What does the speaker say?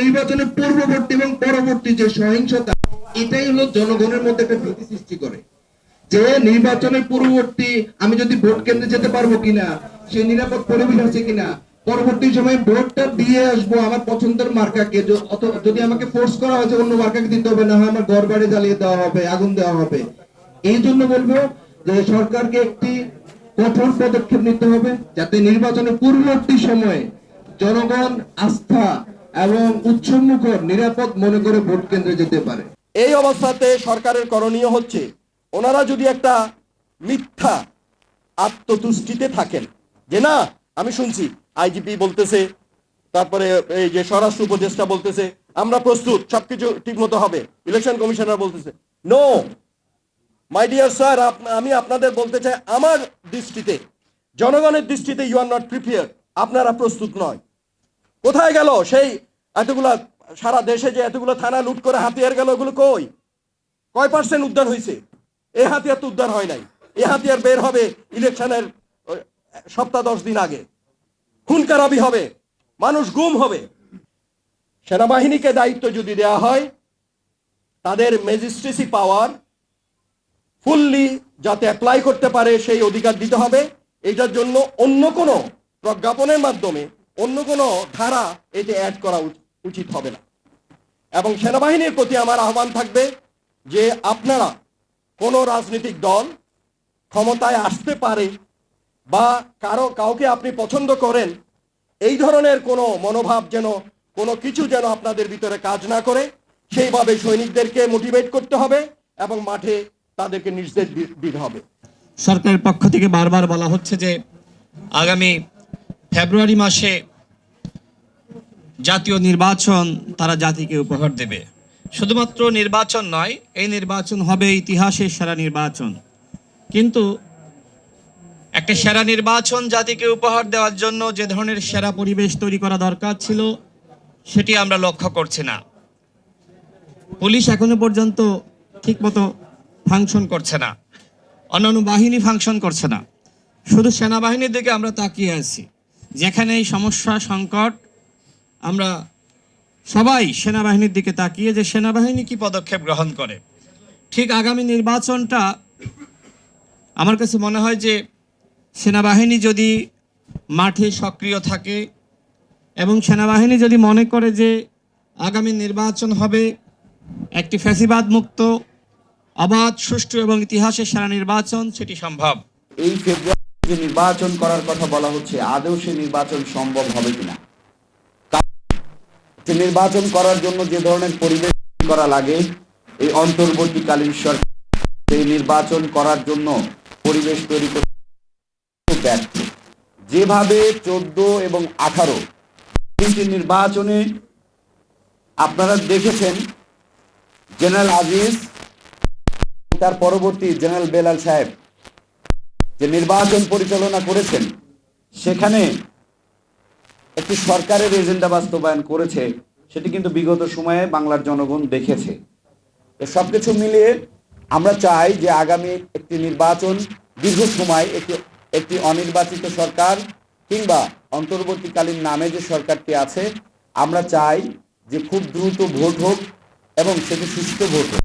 নির্বাচনের পূর্ববর্তী এবং পরবর্তী যে সহিংসতা, এটাই হলো জনগণের মধ্যে একটা ভীতি সৃষ্টি করে। যে নির্বাচনের পূর্ববর্তী, আমি যদি ভোট কেন্দ্রে যেতে পারব কিনা সেই নিরাপদ পরিবেশ আছে কিনা, পরবর্তী সময় ভোটটা দিয়ে আসব আমার পছন্দের মার্কাকে যদি আমাকে ফোর্স করা হয়েছে অন্য মার্কাকে দিতে হবে, না হয় আমার ঘর বাড়ি জ্বালিয়ে দেওয়া হবে, আগুন দেওয়া হবে। এই জন্য বলব যে সরকারকে একটি কঠোর পদক্ষেপ নিতে হবে, যাতে নির্বাচনের পূর্ববর্তী সময়ে জনগণ আস্থা এবং উৎসবমুখর নিরাপদ মনে করে ভোট কেন্দ্রে যেতে পারে। এই অবস্থাতে সরকারের করণীয় হচ্ছে, ওনারা যদি একটা মিথ্যা আত্মতুষ্টিতে থাকেন, যে না, আমি শুনছি, আইজিপি বলতেছে, তারপরে এই যে স্বরাষ্ট্র উপদেষ্টা বলতেছে, আমরা প্রস্তুত, সবকিছু ঠিক মতো হবে, ইলেকশন কমিশনার বলতেছে নো মাই ডিয়ার স্যার আমি আপনাদের বলতে চাই, আমার দৃষ্টিতে, জনগণের দৃষ্টিতে ইউ আর নট প্রিপেয়ার আপনারা প্রস্তুত নয়। কোথায় গেল সেই এতগুলা সারা দেশে যে এতগুলো থানা লুট করে হাতিয়ার গেল, ওগুলো কই? কয় পার্সেন্ট উদ্ধার হয়েছে এই হাতিয়ার তো উদ্ধার হয় নাই। এই হাতিয়ার বের হবে ইলেকশনের সপ্তাহ দশ দিন আগে। খুন খারাপি হবে, মানুষ গুম হবে। সেনাবাহিনীকে দায়িত্ব যদি দেওয়া হয়, তাদের ম্যাজিস্ট্রেসি পাওয়ার ফুললি যাতে অ্যাপ্লাই করতে পারে, সেই অধিকার দিতে হবে। এটার জন্য অন্য কোনো প্রজ্ঞাপনের মাধ্যমে অন্য কোনো ধারা এতে অ্যাড করা উচ- উচিত হবে না। এবং সেনাবাহিনীর প্রতি আমার আহ্বান থাকবে যে আপনারা কোনো রাজনৈতিক দল ক্ষমতায় আসতে পারে বা কারও, কাউকে আপনি পছন্দ করেন, এই ধরনের কোনো মনোভাব যেন, কোনো কিছু যেন আপনাদের ভিতরে কাজ না করে, সেইভাবে সৈনিকদেরকে মোটিভেট করতে হবে এবং মাঠে তাদেরকে নির্দেশ দিতে হবে। সরকারের পক্ষ থেকে বারবার বলা হচ্ছে যে আগামী ফেব্রুয়ারি মাসে জাতীয় নির্বাচন তারা জাতিকে উপহার দেবে। শুধুমাত্র নির্বাচন নয়, এই নির্বাচন হবে ইতিহাসের সেরা নির্বাচন। কিন্তু একটা সেরা নির্বাচন জাতিকে উপহার দেওয়ার জন্য যে ধরনের সেরা পরিবেশ তৈরি করা দরকার ছিল, সেটি আমরা লক্ষ্য করছি না। পুলিশ এখনও পর্যন্ত ঠিকমতো ফাংশন করছে না। অন্যান্য বাহিনী ফাংশন করছে না। শুধু সেনাবাহিনীর দিকে আমরা তাকিয়ে আছি। যেখানে এই সমস্যা, সংকট, আমরা সবাই সেনাবাহিনীর দিকে তাকিয়ে যে সেনাবাহিনী কি পদক্ষেপ গ্রহণ করে। ঠিক আগামী নির্বাচনটা আমার কাছে মনে হয় যে সেনাবাহিনী যদি মাঠে সক্রিয় থাকে এবং সেনাবাহিনী যদি মনে করে যে আগামী নির্বাচন হবে একটি ফ্যাসিবাদ মুক্ত অবাধ, সুষ্ঠু এবং ইতিহাসের সেরা নির্বাচন, সেটি সম্ভব। এই ফেব্রুয়ারি যে নির্বাচন করার কথা বলা হচ্ছে, আদৌ সে নির্বাচন সম্ভব হবে কিনা? নির্বাচন করার জন্য যে ধরনের পরিবেশ করা লাগে, এই অন্তর্বর্তীকালীন সরকার সেই নির্বাচন করার জন্য পরিবেশ তৈরি করতে যেভাবে চোদ্দ এবং আঠারো তিনটি নির্বাচনে আপনারা দেখেছেন, জেনারেল আজিজ, তার পরবর্তী জেনারেল বেলাল সাহেব যে নির্বাচন পরিচালনা করেছেন, সেখানে একটি সরকারের এজেন্ডা বাস্তবায়ন করেছে, সেটি কিন্তু বিগত সময়ে বাংলার জনগণ দেখেছে। তো সবকিছু মিলিয়ে আমরা চাই যে আগামী একটি নির্বাচন দীর্ঘ সময় একটি একটি অনির্বাচিত সরকার কিংবা অন্তর্বর্তীকালীন নামে যে সরকারটি আছে, আমরা চাই যে খুব দ্রুত ভোট হোক এবং সেটি সুস্থ ভোট হোক।